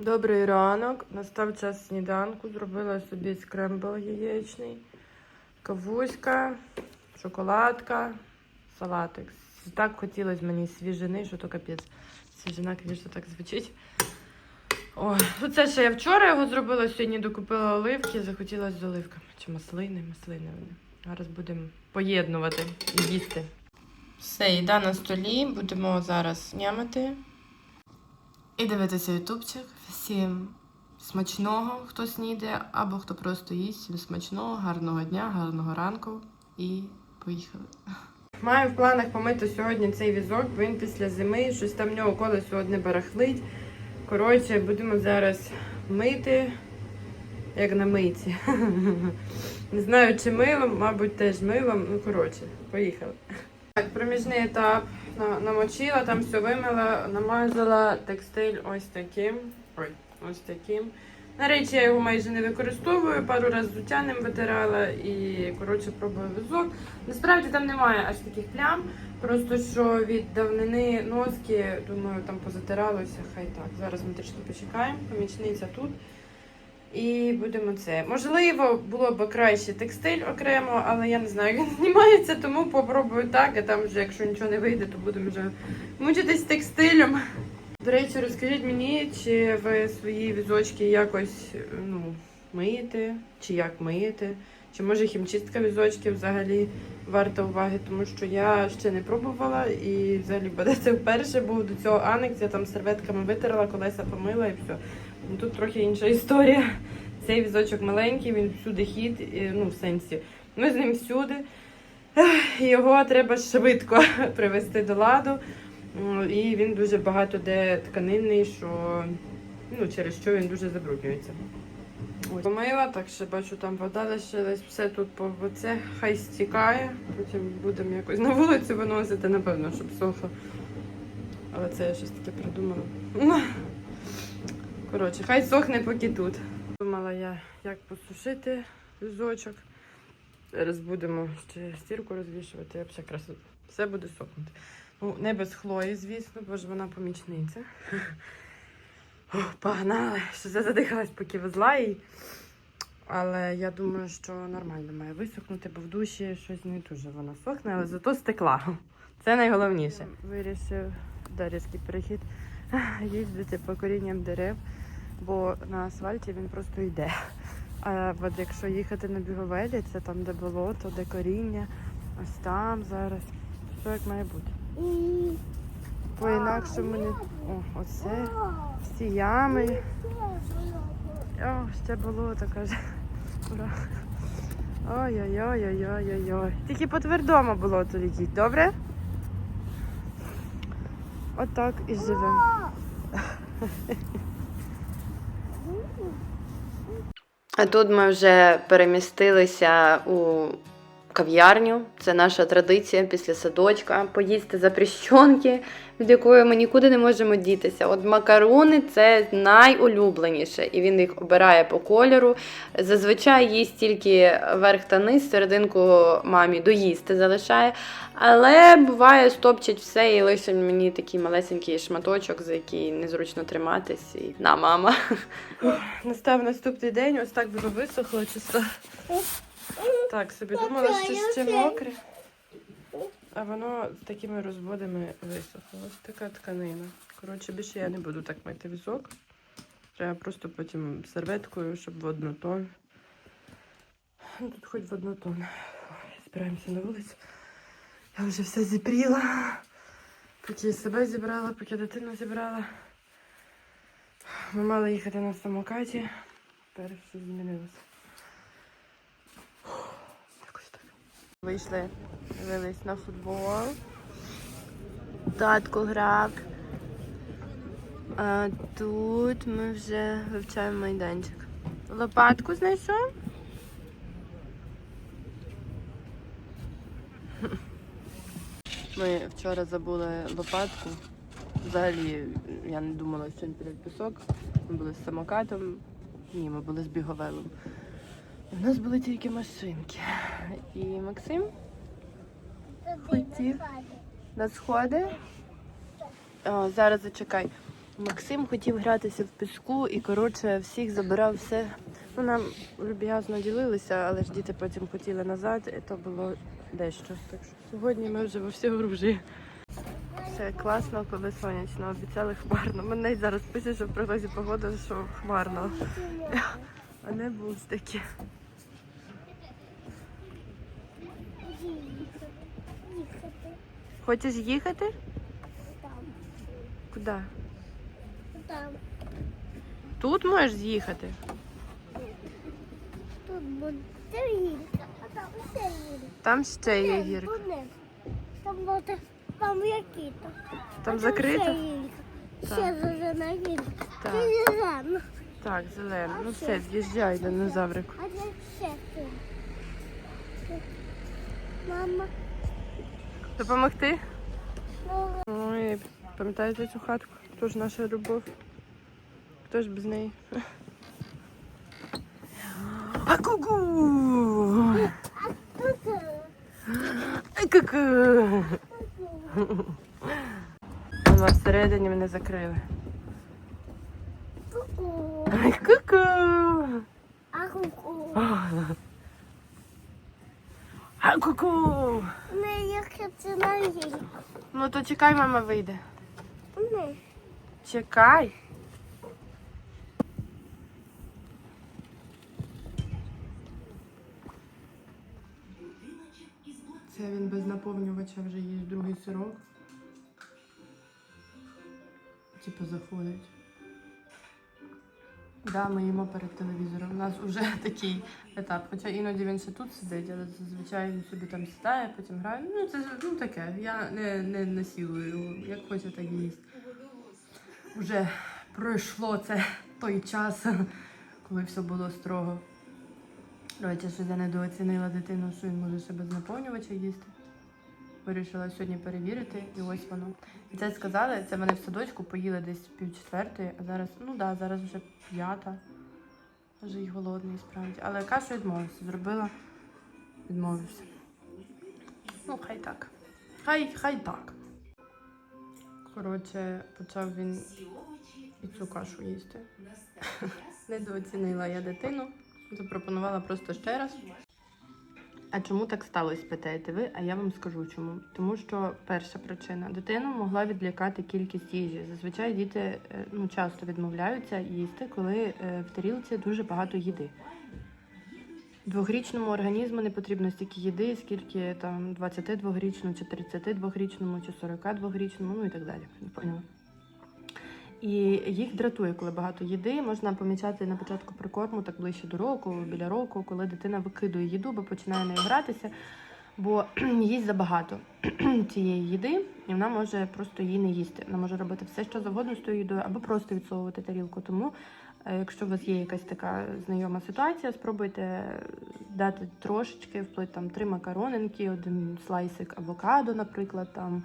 Добрий ранок. Настав час сніданку. Зробила собі скрембл яєчний, кавуська, шоколадка, салатик. Так хотілося мені свіжини, що то капець. Свіжина, звісно, так звучить. Ой, ну це ще я вчора його зробила, сьогодні докупила оливки, захотілося з оливками. Чи маслини, маслини вони. Зараз будемо поєднувати і їсти. Все, їда на столі, будемо зараз нямати. І дивитися ютубчик. Всім смачного, хто снідає, або хто просто їсть. Всім смачного, гарного дня, гарного ранку і поїхали. Маю в планах помити сьогодні цей візок, бо він після зими, щось там в нього колесо одне барахлить. Коротше, будемо зараз мити, як на миці. Не знаю, чи милом, мабуть, теж милом. Ну, коротше, поїхали. Так, проміжний етап намочила, там все вимила, намазала текстиль ось таким. Ой, ось таким. На речі, я його майже не використовую, пару разів взуття ним витирала і коротше пробую візок. Насправді там немає аж таких плям. Просто що від давнини носки, думаю, там позатиралося, хай так. Зараз ми трішки почекаємо, помічниця тут. І будемо це. Можливо, було б краще текстиль окремо, але я не знаю, як він знімається, тому попробую так, а там вже, якщо нічого не вийде, то будемо вже мучитись текстилем. До речі, розкажіть мені, чи ви свої візочки якось ну, миєте, чи як миєте, чи може хімчистка візочків взагалі варта уваги, тому що я ще не пробувала і взагалі буде це вперше був до цього анекс, я там серветками витерла, колеса помила і все. Ну, Тут трохи інша історія. Цей візочок маленький, він всюди хід, ну в сенсі. Ми з ним всюди. Його треба швидко привести до ладу. І він дуже багато де тканинний, що ну, через що він дуже забруднюється. Ось. Помила, так ще бачу, там вода лишилась, все тут по це хай стікає. Потім будемо якось на вулицю виносити, напевно, щоб сохло. Але це я щось таке придумала. Коротше, хай сохне поки тут. Думала я, як посушити візочок. Зараз будемо ще стірку розвішувати, і все красиво. Все буде сохнути. Ну, не без Хлої, звісно, бо ж вона помічниця. Ох, погнали! Що я задихалась, поки везла її. Але я думаю, що нормально має висохнути, бо в душі щось не дуже вона сохне, але зато стекла. Це найголовніше. Вирішив Дар'ївський перехід їздити по корінням дерев, бо на асфальті він просто йде. А от якщо їхати на біговелі, це там, де болото, де коріння, ось там зараз. Все як має бути. По інакшому не. О, оце. Всі ями. О, ще болото, каже. Ура. Ой-ой-ой-ой-ой-ой. Тільки по твердому болоту летіть, добре? Отак і живемо. А тут ми вже перемістилися у кав'ярню. Це наша традиція після садочка поїсти запрещенки, від якої ми нікуди не можемо дітися. От макарони це найулюбленіше, і він їх обирає по кольору. Зазвичай їсть тільки верх та низ, серединку мамі доїсти залишає. Але буває, стопчить все і лише мені такий малесенький шматочок, за який незручно триматись. І на мама. Настав наступний день, ось так воно висохло чисто. Так, собі думала, що ще мокре. А воно з такими розводами висохло. Ось така тканина. Коротше, більше я не буду так мити візок. Треба просто потім серветкою, щоб в однотон. Ну, тут хоч в однотон. Збираємося на вулицю. Я вже все зібріла. Поки себе зібрала, поки дитину зібрала. Ми мали їхати на самокаті. Тепер все змінилося. Якось так. Вийшли, дивились на футбол. Татко грав. А тут ми вже вивчаємо майданчик. Лопатку знайшов? Ми вчора забули лопатку. Взагалі я не думала, що він піде в пісок. Ми були з самокатом. Ні, ми були з біговелом. У нас були тільки машинки. І Максим хотів на сходи. О, зараз зачекай. Максим хотів гратися в піску і, коротше, всіх забирав все. Ну, нам люб'язно ділилися, але ж діти потім хотіли назад, і то було дещо. Так що сьогодні ми вже во всі оружі. Все класно, коли сонячно, обіцяли хмарно. Мене зараз пише, що в прогнозі погоди, що хмарно. А не було таке. Їхати. Хочеш їхати? Там. Куди? Там. Тут можеш з'їхати. Тут буде гірка, а там ще гірка. Там ще є гірка. Там буде, там які-то. Там закрито? Ще гірка. Ще зелена гірка. Так. Це зелена. Так. Ну все, з'їжджай, динозаврику. А де ще тут? Мама. Допомогти? Ой, пам'ятаєте цю хатку? Хто ж наша любов? Хто ж без неї? А ку-ку! Ку-ку! Вона всередині мене закрили. Ку-ку. Ку-ку! А ку-ку. А ку-ку! Не їхати на гірку. Ну то чекай, мама вийде. Не. Чекай. Це він без наповнювача вже є другий сирок. Типу заходить. Да, ми їмо перед телевізором. У нас вже такий етап. Хоча іноді він ще тут сидить, але зазвичай він собі там сідає, потім грає. Ну, це ну, таке. Я не, не насілую. Як хоче, так і їсть. Вже пройшло це той час, коли все було строго. Коротше, що я недооцінила дитину, що він може ще без наповнювача їсти. Вирішила сьогодні перевірити, і ось воно. І це сказали, це мене в садочку поїли десь пів четвертої, а зараз, ну да, зараз вже п'ята. Вже й голодний справді. Але кашу відмовився, зробила, відмовився. Ну, хай так. Хай, хай так. Коротше, почав він і цю кашу їсти. Недооцінила я дитину. Запропонувала просто ще раз. А чому так сталося, питаєте ви? А я вам скажу чому. Тому що перша причина дитину могла відлякати кількість їжі. Зазвичай діти е, ну, часто відмовляються їсти, коли е, в тарілці дуже багато їди. Двохрічному організму не потрібно стільки їди, скільки там 22-річному, чи 32-річному, чи 42-річному, ну і так далі. Не поняла. І їх дратує, коли багато їди. Можна помічати на початку прикорму, так ближче до року, біля року, коли дитина викидує їду, бо починає нею гратися, бо їсть забагато цієї їди, і вона може просто її не їсти. Вона може робити все, що завгодно з тою їдою, або просто відсовувати тарілку. Тому, е, якщо у вас є якась така знайома ситуація, спробуйте дати трошечки, вплить там три макаронинки, один слайсик авокадо, наприклад, там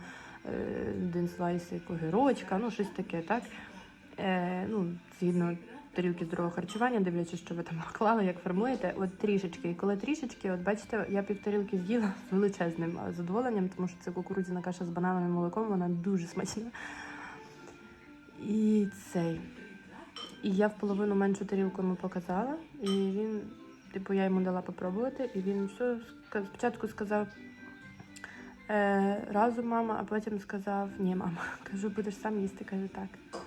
е, один слайсик огірочка, ну щось таке, так? Е, ну, згідно тарілки здорового харчування, дивлячись, що ви там поклали, як формуєте, от трішечки. І коли трішечки, от бачите, я півтарілки з'їла з величезним е, задоволенням, тому що це кукурудзяна каша з бананом і молоком, вона дуже смачна. І цей. І я в половину меншу тарілку йому показала, і він, типу, я йому дала попробувати, і він все спочатку сказав. Е, разом мама, а потім сказав ні, мама. Кажу, будеш сам їсти, каже так.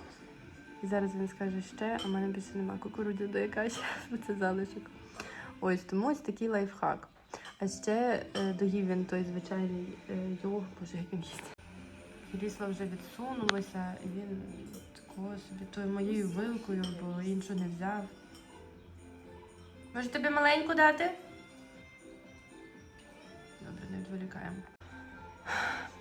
І зараз він скаже ще, а в мене більше нема кукурудзяної каші, бо це залишок. Ось тому ось такий лайфхак. А ще е, доїв він той звичайний е, йог, боже, як він їсть. Крісло вже відсунулося, і він такого собі тою моєю вилкою, бо іншу не взяв. Може тобі маленьку дати? Добре, не відволікаємо.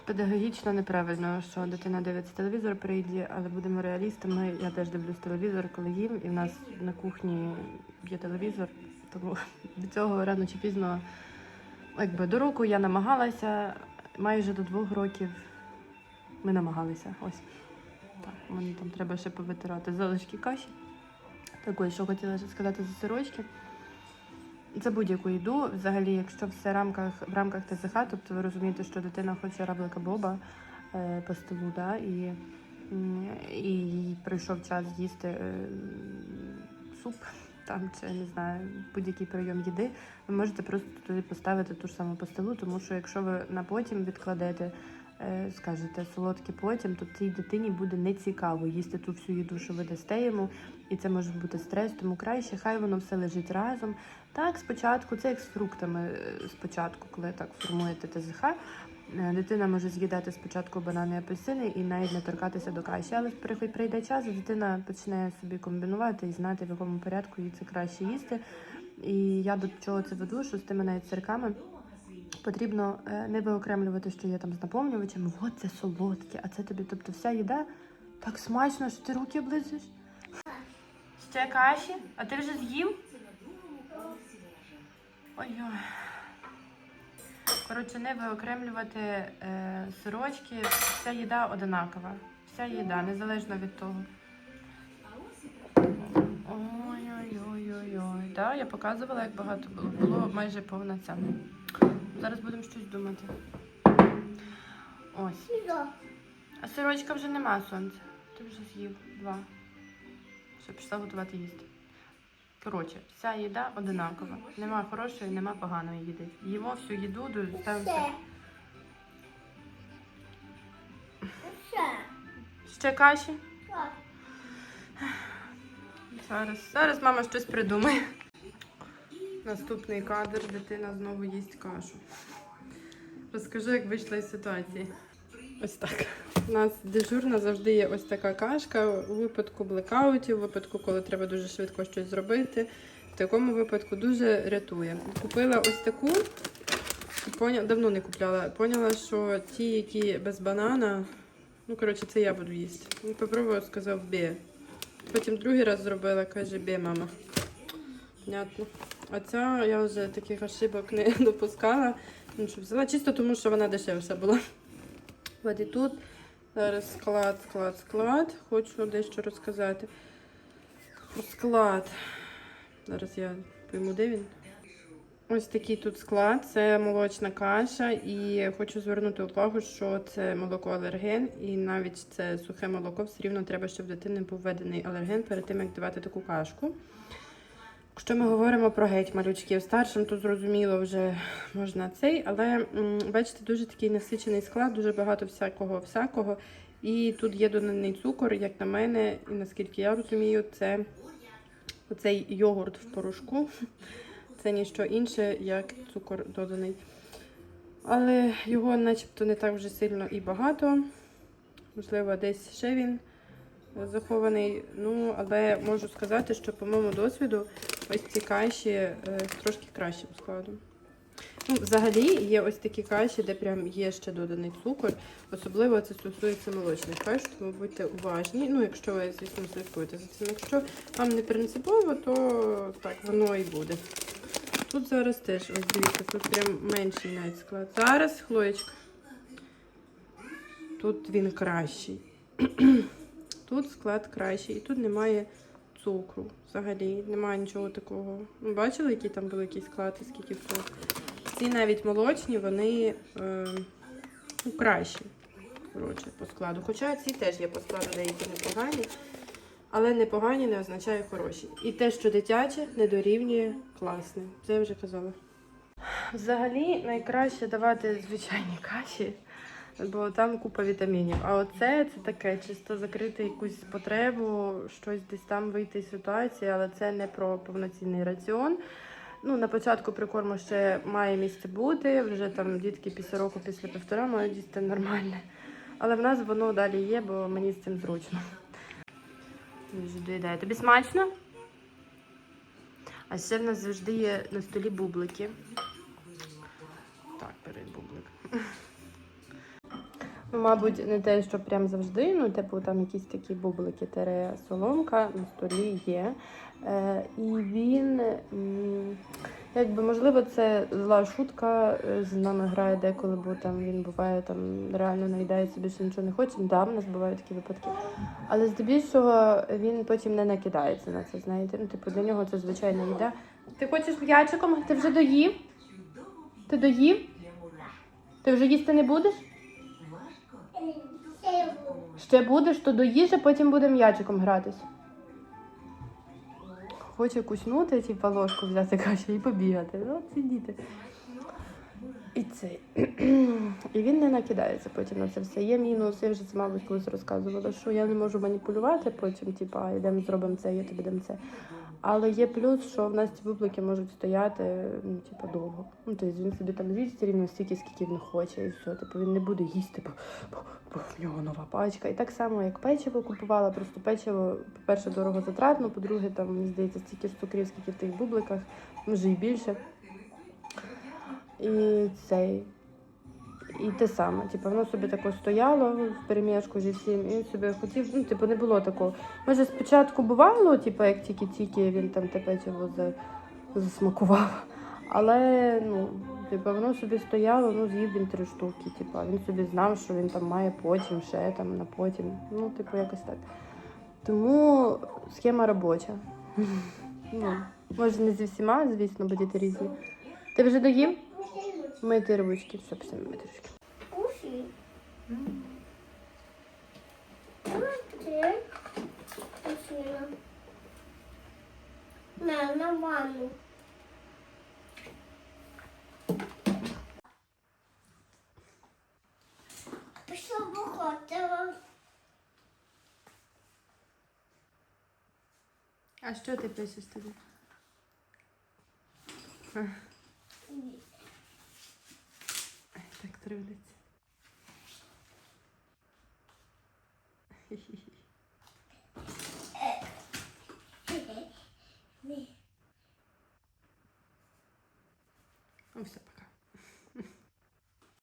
Педагогічно неправильно, що дитина дивиться телевізор прийде, але будемо реалістами. Я теж дивлюсь телевізор, коли їм, і в нас на кухні є телевізор. Тому від цього рано чи пізно, якби до року я намагалася, майже до двох років ми намагалися. Ось. Так, мені там треба ще повитирати залишки каші. Так ось, що хотіла сказати за сирочки. За будь-яку їду, взагалі, якщо все в рамках в рамках ТЗХ, тобто ви розумієте, що дитина хоче равлика Боба е, по столу, да, і І прийшов час з'їсти е, суп там чи не знаю, будь-який прийом їди, ви можете просто туди поставити ту ж саму пастилу, тому що якщо ви на потім відкладете, е, скажете солодке потім, то цій дитині буде нецікаво їсти ту всю їду, що ви дасте йому, і це може бути стрес, тому краще, хай воно все лежить разом. Так, спочатку, це як з фруктами. е, Спочатку, коли так формуєте ТЗХ, е, дитина може з'їдати спочатку банани і апельсини і навіть не торкатися до каші. Але при- прийде час, дитина почне собі комбінувати і знати, в якому порядку їй це краще їсти. І я до чого це веду, що з тими навіть сирками потрібно е, не виокремлювати, що є там з наповнювачами. От це солодке, а це тобі, тобто вся їда так смачно, що ти руки облизуєш. Ще каші? А ти вже з'їв? Ой-ой. Коротше, не виокремлювати е, сирочки. Вся їда одинакова. Вся їда, незалежно від того. Ой-ой-ой-ой-ой. Так, я показувала, як багато було. Було майже повна ця. Зараз будемо щось думати. Ось. А сирочка вже нема сонця. Ти вже з'їв два. Все, пішла готувати їсти. Коротше, вся їда одинакова. Нема хорошої, нема поганої їди. Їмо всю їду, до- ставимося. Ще каші. Зараз, зараз мама щось придумає. Наступний кадр, дитина знову їсть кашу. Розкажи, як вийшла із ситуації. Ось так. У нас дежурна завжди є ось така кашка у випадку блекаутів, у випадку, коли треба дуже швидко щось зробити. В такому випадку дуже рятує. Купила ось таку, поня... давно не купляла. Поняла, що ті, які без банана, ну коротше, це я буду їсти. Він попробував, сказав бє. Потім другий раз зробила, каже, бє, мама. Понятно. А ця я вже таких ошибок не допускала. Ну, що взяла чисто тому, що вона дешевша була. От і тут зараз склад, склад, склад. Хочу дещо розказати. Склад. Зараз я пойму, де він. Ось такий тут склад, це молочна каша, і хочу звернути увагу, що це молоко алерген, і навіть це сухе молоко, все рівно треба, щоб дитини був введений алерген перед тим, як давати таку кашку. Якщо ми говоримо про геть малючків старшим, то зрозуміло вже можна цей, але бачите, дуже такий насичений склад, дуже багато всякого всякого. І тут є доданий цукор, як на мене, і наскільки я розумію, це оцей йогурт в порошку. Це ніщо інше, як цукор доданий. Але його начебто не так вже сильно і багато. Можливо, десь ще він захований. Ну, але можу сказати, що по моєму досвіду ось ці каші е, з трошки кращим складом. Ну, взагалі є ось такі каші, де прям є ще доданий цукор. Особливо це стосується молочних каш, тому будьте уважні. Ну, якщо ви, звісно, слідкуєте за цим. Якщо вам не принципово, то так воно і буде. Тут зараз теж, ось дивіться, тут прям менший навіть склад. Зараз, Хлоєчка. Тут він кращий. Тут склад кращий. І тут немає цукру. Взагалі, немає нічого такого. Бачили, який там великий склад і скільки всього? Ці навіть молочні, вони е, ну, кращі. Коротше, по складу. Хоча ці теж є по складу деякі непогані. Але непогані не означає хороші. І те, що дитяче, не дорівнює класне. Це я вже казала. Взагалі найкраще давати звичайні каші, бо там купа вітамінів. А оце це таке, чисто закрити якусь потребу, щось десь там вийти з ситуації, але це не про повноцінний раціон. Ну, на початку прикорму ще має місце бути. Вже там дітки після року, після півтора мають їсти нормальне. Але в нас воно далі є, бо мені з цим зручно. Вже доїдає. Тобі смачно? А ще в нас завжди є на столі бублики. Так, бери бублик. Ну, мабуть, не те, що прям завжди, ну, типу, там якісь такі бублики, тере соломка на столі є. Е, і він, якби, можливо, це зла шутка е, з нами грає деколи, бо там він буває, там реально наїдається, більше нічого не хоче. Да, в нас бувають такі випадки. Але здебільшого він потім не накидається на це, знаєте. Ну, типу, для нього це звичайна їда. Ти хочеш м'ячиком? Ти вже доїв? Ти доїв? Ти вже їсти не будеш? Ще будеш, то доїж, а потім будемо м'ячиком гратись. Хоче куснути, типа ложку взяти каші і побігати. Ну, ці діти. І цей. І він не накидається потім на це все. Є мінус, я вже це, мабуть, колись розказувала, що я не можу маніпулювати потім, типа, йдемо зробимо це, я тобі дам це. Але є плюс, що в нас ці бублики можуть стояти ну, типа, довго. Ну, тобто він собі там з'їсть рівно стільки, скільки він хоче, і все. Типу він не буде їсти, бо, бо, бо в нього нова пачка. І так само, як печиво купувала, просто печиво, по-перше, дорого затратно, по-друге, там, мені здається, стільки цукрів, скільки в тих бубликах, може і більше. І цей. І те саме, типу, воно собі тако стояло в перемішку зі всім, і він собі хотів, ну, типу, не було такого. Може, спочатку бувало, типу, як тільки-тільки він там те печиво засмакував. Але ну, типу, воно собі стояло, ну, з'їв він три штуки. Типу, він собі знав, що він там має потім, ще там на потім. Ну, типу, якось так. Тому схема робоча. Ну, може, не зі всіма, звісно, бо діти різні. Ти вже доїв? Мити ручки, все, пішли мити ручки. Давай На, на ванну. Пішла виходила. А що ти пишеш тобі? Так трудиться.